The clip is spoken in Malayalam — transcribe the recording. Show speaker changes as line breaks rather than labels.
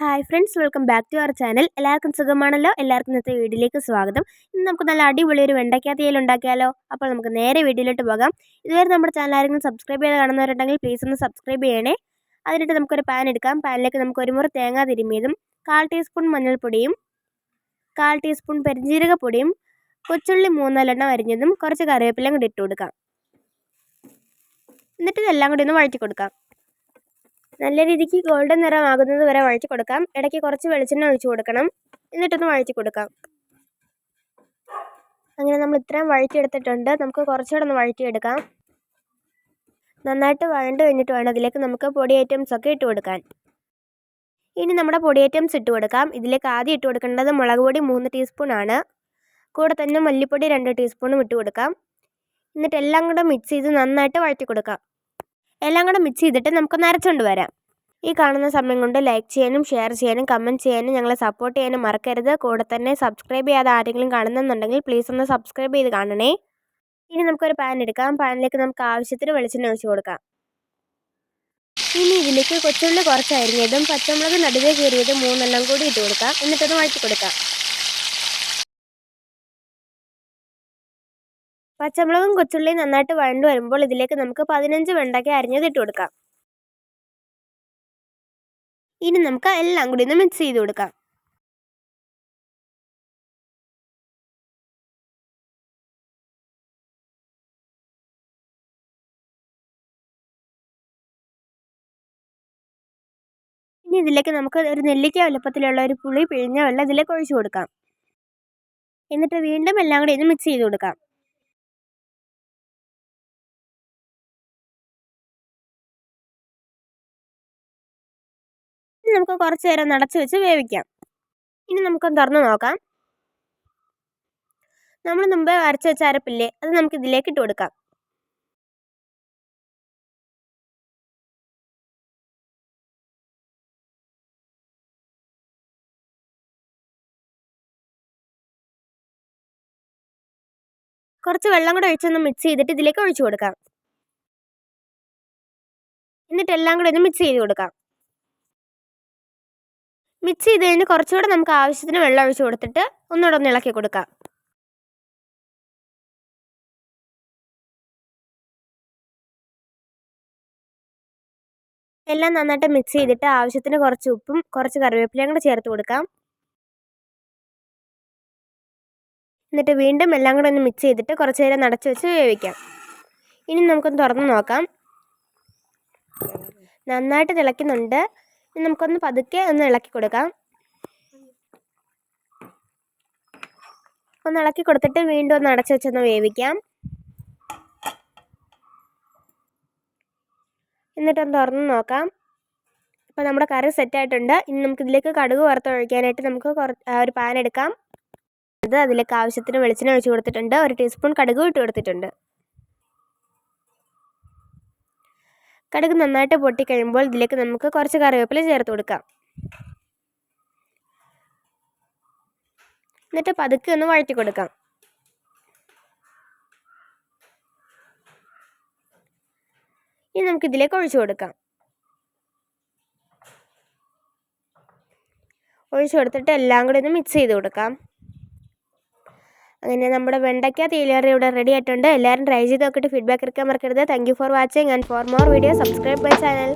Hi friends welcome back to our channel എല്ലാവർക്കും സുഖമാണല്ലോ? എല്ലാവർക്കും ഇന്നത്തെ വീഡിയോയിലേക്ക് സ്വാഗതം. ഇന്ന് നമുക്ക് നല്ല അടിപൊളി ഒരു വെണ്ടയ്ക്ക തീയൽ ഉണ്ടാക്കിയാലോ? അപ്പോൾ നമുക്ക് നേരെ വീഡിയോയിലോട്ട് പോകാം. ഇതുവരെ നമ്മുടെ ചാനൽ ആരെങ്കിലും സബ്സ്ക്രൈബ് ചെയ്ത് കാണുന്നവരുണ്ടെങ്കിൽ പ്ലീസ് ഒന്ന് സബ്സ്ക്രൈബ് ചെയ്യണേ. അതിനിട്ട് നമുക്കൊരു പാൻ എടുക്കാം. പാനിലേക്ക് നമുക്ക് ഒരു മുറി തേങ്ങ തിരുമ്മിയതും കാൽ ടീസ്പൂൺ മഞ്ഞൾപ്പൊടിയും കാൽ ടീസ്പൂൺ പെരിഞ്ജീരകപ്പൊടിയും കൊച്ചുള്ളി മൂന്നാലെണ്ണം അരിഞ്ഞതും കുറച്ച് കറിവേപ്പിലയും കൂടി ഇട്ട് കൊടുക്കാം. എന്നിട്ട് ഇതെല്ലാം കൂടി ഒന്ന് വഴറ്റി കൊടുക്കാം. നല്ല രീതിക്ക് ഗോൾഡൻ നിറമാകുന്നത് വരെ വഴറ്റി കൊടുക്കാം. ഇടയ്ക്ക് കുറച്ച് വെളിച്ചെണ്ണ ഒഴിച്ചു കൊടുക്കണം. എന്നിട്ടൊന്ന് വഴറ്റി കൊടുക്കാം. അങ്ങനെ നമ്മൾ ഇത്രയും വഴറ്റിയെടുത്തിട്ടുണ്ട്. നമുക്ക് കുറച്ചുകൂടെ ഒന്ന് വഴറ്റിയെടുക്കാം. നന്നായിട്ട് വഴണ്ട് കഴിഞ്ഞിട്ട് വേണം അതിലേക്ക് നമുക്ക് പൊടി ഐറ്റംസ് ഒക്കെ ഇട്ട് കൊടുക്കാൻ. ഇനി നമ്മുടെ പൊടി ഐറ്റംസ് ഇട്ട് കൊടുക്കാം. ഇതിലേക്ക് ആദ്യം ഇട്ട് കൊടുക്കേണ്ടത് മുളക് പൊടി മൂന്ന് ടീസ്പൂൺ ആണ്. കൂടെ തന്നെ മല്ലിപ്പൊടി രണ്ട് ടീസ്പൂണും ഇട്ട് കൊടുക്കാം. എന്നിട്ട് എല്ലാം കൂടെ മിക്സ് ചെയ്ത് നന്നായിട്ട് വഴറ്റി കൊടുക്കാം. എല്ലാം കൂടെ മിക്സ് ചെയ്തിട്ട് നമുക്കൊന്ന് അരച്ചുകൊണ്ട് വരാം. ഈ കാണുന്ന സമയം കൊണ്ട് ലൈക്ക് ചെയ്യാനും ഷെയർ ചെയ്യാനും കമന്റ് ചെയ്യാനും ഞങ്ങളെ സപ്പോർട്ട് ചെയ്യാനും മറക്കരുത്. കൂടെ തന്നെ സബ്സ്ക്രൈബ് ചെയ്യാതെ ആരെങ്കിലും കാണുന്നുണ്ടെങ്കിൽ പ്ലീസ് ഒന്ന് സബ്സ്ക്രൈബ് ചെയ്ത് കാണണേ. ഇനി നമുക്കൊരു പാൻ എടുക്കാം. പാനിലേക്ക് നമുക്ക് ആവശ്യത്തിന് വെളിച്ചെണ്ണ ഒഴിച്ച് കൊടുക്കാം. ഇനി ഇതിലേക്ക് കൊച്ചുള്ളി കുറച്ച് അരിഞ്ഞതും പച്ചമുളക് നടുവേ കയറിയതും മൂന്നെല്ലാം കൂടി ഇട്ട് കൊടുക്കാം. എന്നിട്ടൊന്ന് വഴറ്റി കൊടുക്കാം. പച്ചമുളകും കൊച്ചുള്ളിയും നന്നായിട്ട് വഴണ്ടു വരുമ്പോൾ ഇതിലേക്ക് നമുക്ക് പതിനഞ്ച് വെണ്ടയ്ക്ക അരിഞ്ഞത് ഇട്ട് കൊടുക്കാം. ഇനി നമുക്ക് എല്ലാം കൂടി ഒന്ന് മിക്സ് ചെയ്ത് കൊടുക്കാം. ഇനി ഇതിലേക്ക് നമുക്ക് ഒരു നെല്ലിക്ക വലുപ്പത്തിലുള്ള ഒരു പുളി പിഴിഞ്ഞ വെള്ളം ഇതിലേക്ക് ഒഴിച്ചു കൊടുക്കാം. എന്നിട്ട് വീണ്ടും എല്ലാം കൂടി ഒന്ന് മിക്സ് ചെയ്ത് കൊടുക്കാം. നമുക്ക് കുറച്ച് നേരം നടച്ച് വെച്ച് വേവിക്കാം. ഇനി നമുക്ക് തുറന്ന് നോക്കാം. നമ്മൾ മുമ്പേ അരച്ച് വെച്ച അരപ്പില്ലേ അത് നമുക്ക് ഇതിലേക്ക് ഇട്ട് കൊടുക്കാം. കുറച്ച് വെള്ളം കൂടെ ഒഴിച്ചൊന്ന് മിക്സ് ചെയ്തിട്ട് ഇതിലേക്ക് ഒഴിച്ചു കൊടുക്കാം. എന്നിട്ട് എല്ലാം കൂടെ ഒന്ന് മിക്സ് ചെയ്ത് കൊടുക്കാം. മിക്സ് ചെയ്ത് കഴിഞ്ഞ് കുറച്ചുകൂടെ നമുക്ക് ആവശ്യത്തിന് വെള്ളം ഒഴിച്ച് കൊടുത്തിട്ട് ഒന്നുകൂടെ ഒന്ന് ഇളക്കി കൊടുക്കാം. എല്ലാം നന്നായിട്ട് മിക്സ് ചെയ്തിട്ട് ആവശ്യത്തിന് കുറച്ച് ഉപ്പും കുറച്ച് കറിവേപ്പിലയും കൂടെ ചേർത്ത് കൊടുക്കാം. എന്നിട്ട് വീണ്ടും എല്ലാം കൂടെ ഒന്ന് മിക്സ് ചെയ്തിട്ട് കുറച്ച് നേരം നടച്ച് വെച്ച് വേവിക്കാം. ഇനി നമുക്കൊന്ന് തുറന്ന് നോക്കാം. നന്നായിട്ട് തിളയ്ക്കുന്നുണ്ട്. നമുക്കൊന്ന് പതുക്കെ ഒന്ന് ഇളക്കി കൊടുക്കാം. ഒന്ന് ഇളക്കി കൊടുത്തിട്ട് വീണ്ടും ഒന്ന് അടച്ചു വെച്ചൊന്ന് വേവിക്കാം. എന്നിട്ടൊന്ന് തുറന്ന് നോക്കാം. അപ്പോൾ നമ്മുടെ കറി സെറ്റായിട്ടുണ്ട് ഇനി നമുക്ക് ഇതിലേക്ക് കടുക് വറുത്തൊഴിക്കാനായിട്ട് നമുക്ക് ഒരു പാൻ എടുക്കാം. അത് അതിലേക്ക് ആവശ്യത്തിന് വെളിച്ചെണ്ണ ഒഴിച്ച് കൊടുത്തിട്ടുണ്ട്. ഒരു ടീസ്പൂൺ കടുക് ഇട്ട് കൊടുത്തിട്ടുണ്ട്. കടുക് നന്നായിട്ട് പൊട്ടിക്കഴിയുമ്പോൾ ഇതിലേക്ക് നമുക്ക് കുറച്ച് കറിവേപ്പില ചേർത്ത് കൊടുക്കാം. എന്നിട്ട് പതുക്കെ ഒന്ന് വഴറ്റി കൊടുക്കാം. ഇനി നമുക്ക് ഇതിലേക്ക് ഒഴിച്ചു കൊടുക്കാം. ഒഴിച്ചു കൊടുത്തിട്ട് എല്ലാം കൂടി ഒന്ന് മിക്സ് ചെയ്ത് കൊടുക്കാം. അങ്ങനെ നമ്മുടെ വെണ്ടയ്ക്ക തീലേറി ഇവിടെ റെഡി ആയിട്ടുണ്ട്. എല്ലാവരും ട്രൈ ചെയ്ത് നോക്കിയിട്ട് ഫീഡ്ബാക്ക് എടുക്കാൻ മറക്കരുത്. Thank for watching and for more video subscribe my channel